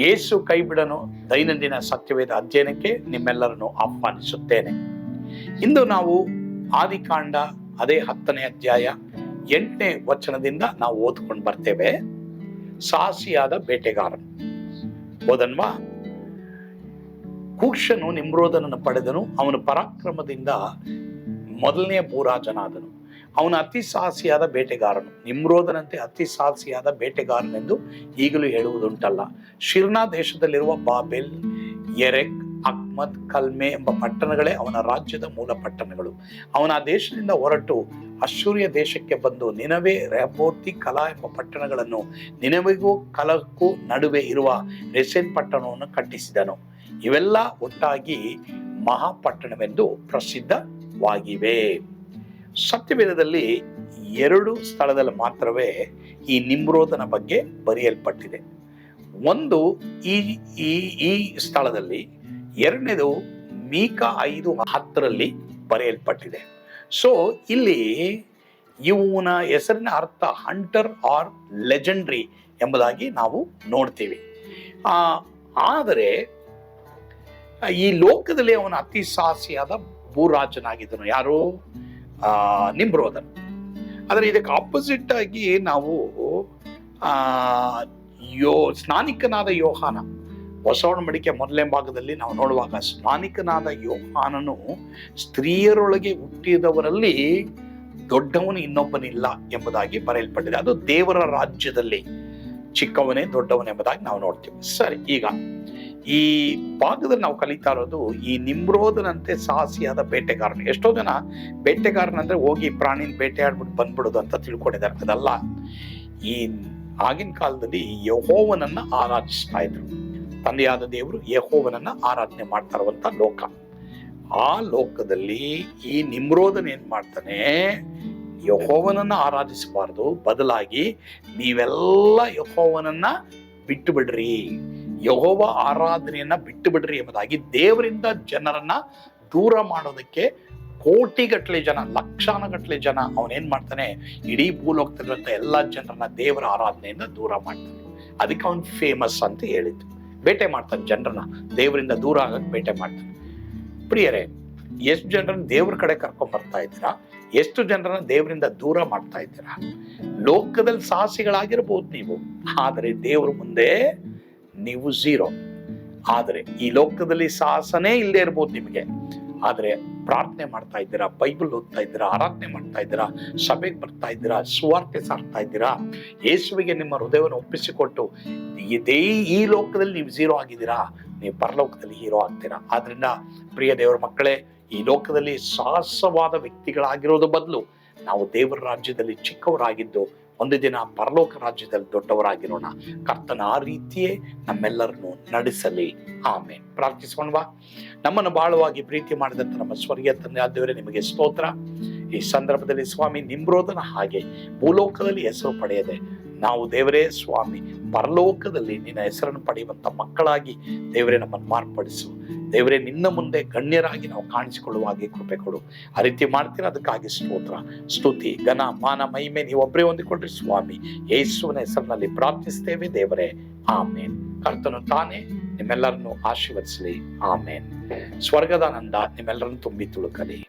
ಯೇಸು ಕೈಬಿಡನು ದೈನಂದಿನ ಸತ್ಯವೇದ ಅಧ್ಯಯನಕ್ಕೆ ನಿಮ್ಮೆಲ್ಲರನ್ನು ಆಹ್ವಾನಿಸುತ್ತೇನೆ. ಇಂದು ನಾವು ಆದಿಕಾಂಡ ಅದೇ ಹತ್ತನೇ ಅಧ್ಯಾಯ ಎಂಟನೇ ವಚನದಿಂದ ನಾವು ಓದ್ಕೊಂಡು ಬರ್ತೇವೆ. ಸಾಹಸಿಯಾದ ಬೇಟೆಗಾರನು. ಓದನ್ವಾ, ಕೂಕ್ಷನು ನಿಮ್ರೋದನನ್ನು ಪಡೆದನು, ಅವನು ಪರಾಕ್ರಮದಿಂದ ಮೊದಲನೇ ಭೂರಾಜನಾದನು. ಅವನ ಅತಿ ಸಾಹಸಿಯಾದ ಬೇಟೆಗಾರನು. ನಿಮ್ರೋದನಂತೆ ಅತಿ ಸಾಹಸಿಯಾದ ಬೇಟೆಗಾರನೆಂದು ಈಗಲೂ ಹೇಳುವುದುಂಟಲ್ಲ. ಶಿರ್ನಾ ದೇಶದಲ್ಲಿರುವ ಬಾಬೆಲ್ ಎರೆಕ್ ಅಹ್ಮದ್, ಕಲ್ಮೆ ಎಂಬ ಪಟ್ಟಣಗಳೇ ಅವನ ರಾಜ್ಯದ ಮೂಲ ಪಟ್ಟಣಗಳು. ಅವನ ಆ ದೇಶದಿಂದ ಹೊರಟು ಅಶ್ಚೂರ್ಯ ದೇಶಕ್ಕೆ ಬಂದು ನಿನವೆ ರೆಪೋರ್ತಿ ಕಲಾ ಎಂಬ ಪಟ್ಟಣಗಳನ್ನು, ನಿನವೆಗೂ ಕಲಕ್ಕೂ ನಡುವೆ ಇರುವ ರೆಸೆನ್ ಪಟ್ಟಣವನ್ನು ಕಟ್ಟಿಸಿದನು. ಇವೆಲ್ಲ ಒಟ್ಟಾಗಿ ಮಹಾಪಟ್ಟಣವೆಂದು ಪ್ರಸಿದ್ಧವಾಗಿವೆ. ಸತ್ಯವೇದದಲ್ಲಿ ಎರಡು ಸ್ಥಳದಲ್ಲಿ ಮಾತ್ರವೇ ಈ ನಿಮ್ರೋಧನ ಬಗ್ಗೆ ಬರೆಯಲ್ಪಟ್ಟಿದೆ. ಒಂದು ಈ ಈ ಈ ಸ್ಥಳದಲ್ಲಿ, ಎರಡನೇದು ಮೀಕ ಐದು ಹತ್ತರಲ್ಲಿ ಬರೆಯಲ್ಪಟ್ಟಿದೆ. ಸೊ ಇಲ್ಲಿ ಇವನ ಹೆಸರಿನ ಅರ್ಥ ಹಂಟರ್ ಆರ್ ಲೆಜೆಂಡ್ರಿ ಎಂಬುದಾಗಿ ನಾವು ನೋಡ್ತೀವಿ. ಆದರೆ ಈ ಲೋಕದಲ್ಲಿ ಅವನ ಅತಿ ಸಾಹಸಿಯಾದ ಭೂರಾಜನಾಗಿದ್ದನು ಯಾರು? ಬ್ರೋದರ್ ಆದರೆ ಇದಕ್ಕೆ ಆಪೋಸಿಟ್ ಆಗಿ ನಾವು ಯೋ, ಸ್ನಾನಿಕನಾದ ಯೋಹಾನ ಬಸವಣ್ಣ ಮಡಿಕೆ ಮೊದಲನೇ ಭಾಗದಲ್ಲಿ ನಾವು ನೋಡುವಾಗ ಸ್ನಾನಿಕನಾದ ಯೋಹಾನನು ಸ್ತ್ರೀಯರೊಳಗೆ ಹುಟ್ಟಿದವರಲ್ಲಿ ದೊಡ್ಡವನು ಇನ್ನೊಬ್ಬನಿಲ್ಲ ಎಂಬುದಾಗಿ ಬರೆಯಲ್ಪಟ್ಟಿದೆ. ಅದು ದೇವರ ರಾಜ್ಯದಲ್ಲಿ ಚಿಕ್ಕವನೇ ದೊಡ್ಡವನೆಂಬುದಾಗಿ ನಾವು ನೋಡ್ತೀವಿ. ಸರಿ, ಈಗ ಈ ಭಾಗದಲ್ಲಿ ನಾವು ಕಲಿತಾ ಇರೋದು ಈ ನಿಮ್ರೋದನಂತೆ ಸಾಹಸಿಯಾದ ಬೇಟೆಗಾರನು ಎಷ್ಟೋ ಜನ ಬೇಟೆಗಾರನಂದ್ರೆ ಹೋಗಿ ಪ್ರಾಣಿನ ಬೇಟೆಯಾಡ್ಬಿಟ್ಟು ಬಂದ್ಬಿಡೋದು ಅಂತ ತಿಳ್ಕೊಂಡಿದ್ದಾರೆ. ಅದಲ್ಲ, ಈ ಆಗಿನ ಕಾಲದಲ್ಲಿ ಯಹೋವನನ್ನ ಆರಾಧಿಸ್ತಾ ಇದ್ರು. ತಂದೆಯಾದ ದೇವರು ಯಹೋವನನ್ನ ಆರಾಧನೆ ಮಾಡ್ತಾ ಇರುವಂತ ಲೋಕ. ಆ ಲೋಕದಲ್ಲಿ ಈ ನಿಮ್ರೋದನ್ ಏನ್ ಮಾಡ್ತಾನೆ? ಯಹೋವನನ್ನ ಆರಾಧಿಸಬಾರ್ದು. ಬದಲಾಗಿ ನೀವೆಲ್ಲ ಯಹೋವನನ್ನ ಬಿಟ್ಟು ಬಿಡ್ರಿ. ಯಹೋವ ಆರಾಧನೆಯನ್ನ ಬಿಟ್ಟು ಬಿಡ್ರಿ ಎಂಬುದಾಗಿ ದೇವರಿಂದ ಜನರನ್ನ ದೂರ ಮಾಡೋದಕ್ಕೆ ಕೋಟಿಗಟ್ಟಲೆ ಜನ, ಲಕ್ಷಾನುಗಟ್ಟಲೆ ಜನ ಅವನೇನ್ ಮಾಡ್ತಾನೆ? ಇಡೀ ಭೂಲೋಕದಲ್ಲಿರುವಂತ ಎಲ್ಲಾ ಜನರನ್ನ ದೇವರ ಆರಾಧನೆಯಿಂದ ದೂರ ಮಾಡ್ತಾನೆ. ಅದಕ್ಕೆ ಅವನ್ ಫೇಮಸ್ ಅಂತ ಹೇಳಿದ್ದು. ಬೇಟೆ ಮಾಡ್ತಾನೆ ಜನರನ್ನ. ದೇವರಿಂದ ದೂರ ಆಗಕ್ಕೆ ಬೇಟೆ ಮಾಡ್ತಾನೆ. ಪ್ರಿಯರೇ, ಎಷ್ಟು ಜನರನ್ನ ದೇವ್ರ ಕಡೆ ಕರ್ಕೊಂಡ್ ಬರ್ತಾ ಇದ್ದೀರಾ? ಎಷ್ಟು ಜನರನ್ನ ದೇವರಿಂದ ದೂರ ಮಾಡ್ತಾ ಇದ್ದೀರಾ? ಲೋಕದಲ್ಲಿ ಸಾಹಸಿಗಳಾಗಿರ್ಬೋದು ನೀವು. ಆದರೆ ದೇವ್ರ ಮುಂದೆ ನೀವು ಝೀರೋ. ಆದರೆ ಈ ಲೋಕದಲ್ಲಿ ಸಾಹಸನೇ ಇಲ್ಲದೆ ಇರ್ಬೋದು ನಿಮಗೆ. ಆದರೆ ಪ್ರಾರ್ಥನೆ ಮಾಡ್ತಾ ಇದ್ದೀರಾ, ಬೈಬಲ್ ಓದ್ತಾ ಇದ್ದೀರಾ, ಆರಾಧನೆ ಮಾಡ್ತಾ ಇದ್ದೀರಾ, ಸಭೆಗೆ ಬರ್ತಾ ಇದ್ದೀರಾ, ಸುವಾರ್ತೆ ಸಾರ್ತಾ ಇದ್ದೀರಾ, ಯೇಸುವಿಗೆ ನಿಮ್ಮ ಹೃದಯವನ್ನು ಒಪ್ಪಿಸಿಕೊಟ್ಟು ಇದೇ ಈ ಲೋಕದಲ್ಲಿ ನೀವು ಝೀರೋ ಆಗಿದ್ದೀರಾ, ನೀವು ಪರಲೋಕದಲ್ಲಿ ಹೀರೋ ಆಗ್ತೀರಾ. ಆದ್ರಿಂದ ಪ್ರಿಯ ದೇವರ ಮಕ್ಕಳೇ, ಈ ಲೋಕದಲ್ಲಿ ಸಾಹಸವಾದ ವ್ಯಕ್ತಿಗಳಾಗಿರೋದು ಬದಲು ನಾವು ದೇವರ ರಾಜ್ಯದಲ್ಲಿ ಚಿಕ್ಕವರಾಗಿದ್ದು ಒಂದು ದಿನ ಪರಲೋಕ ರಾಜ್ಯದಲ್ಲಿ ದೊಡ್ಡವರಾಗಿರೋಣ. ಕರ್ತನ ಆ ರೀತಿಯೇ ನಮ್ಮೆಲ್ಲರನ್ನು ನಡೆಸಲಿ. ಆಮೇಲೆ ಪ್ರಾರ್ಥಿಸೋಣವಾ ನಮ್ಮನ್ನು ಬಾಳುವಾಗಿ ಪ್ರೀತಿ ಮಾಡಿದಂತ ನಮ್ಮ ಸ್ವರ್ಗೀಯ ತಂದೆ ಆದವರೇ ನಿಮಗೆ ಸ್ತೋತ್ರ. ಈ ಸಂದರ್ಭದಲ್ಲಿ ಸ್ವಾಮಿ ನಿಮ್ರೋದನ ಹಾಗೆ ಭೂಲೋಕದಲ್ಲಿ ಹೆಸರು ಪಡೆಯದೆ, ನಾವು ದೇವರೇ ಸ್ವಾಮಿ, ಪರಲೋಕದಲ್ಲಿ ನಿನ್ನ ಹೆಸರನ್ನು ಪಡೆಯುವಂತ ಮಕ್ಕಳಾಗಿ ದೇವರೇ ನಮ್ಮನ್ನು ಮಾರ್ಪಡಿಸು. ದೇವರೇ ನಿನ್ನ ಮುಂದೆ ಗಣ್ಯರಾಗಿ ನಾವು ಕಾಣಿಸಿಕೊಳ್ಳುವ ಹಾಗೆ ಕೃಪೆ ಕೊಡು. ಆ ರೀತಿ ಮಾಡ್ತೀರ ಅದಕ್ಕಾಗಿ ಸ್ತೋತ್ರ. ಸ್ತುತಿ ಘನ ಮಾನ ಮಹಿಮೆ ನೀವು ಒಬ್ಬರೇ ಹೊಂದಿಕೊಳ್ಳ್ರಿ ಸ್ವಾಮಿ. ಯೇಸುವಿನ ಹೆಸರಿನಲ್ಲಿ ಪ್ರಾರ್ಥಿಸ್ತೇವೆ ದೇವರೇ. ಆಮೇನ್. ಕರ್ತನು ತಾನೇ ನಿಮ್ಮೆಲ್ಲರನ್ನು ಆಶೀರ್ವದಿಸಲಿ. ಆಮೇನ್. ಸ್ವರ್ಗದಾನಂದ ನಿಮ್ಮೆಲ್ಲರನ್ನು ತುಂಬಿ ತುಳುಕಲಿ.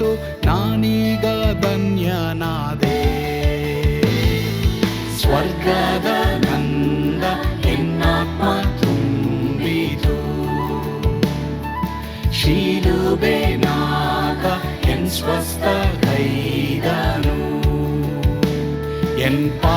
ಗೊತ್ತಾಯಿತು ನಾನೀಗ ಧನ್ಯನಾದೆ ಸ್ವರ್ಗದ ನಂದ ಹೆಣ್ಣಾತ್ಮ ತುಂಬಿತು ಶೀಲುಬೆ ನಾಗ ಎನ್ ಸ್ವಸ್ಥ ಕೈದನು ಎನ್ ಪಾ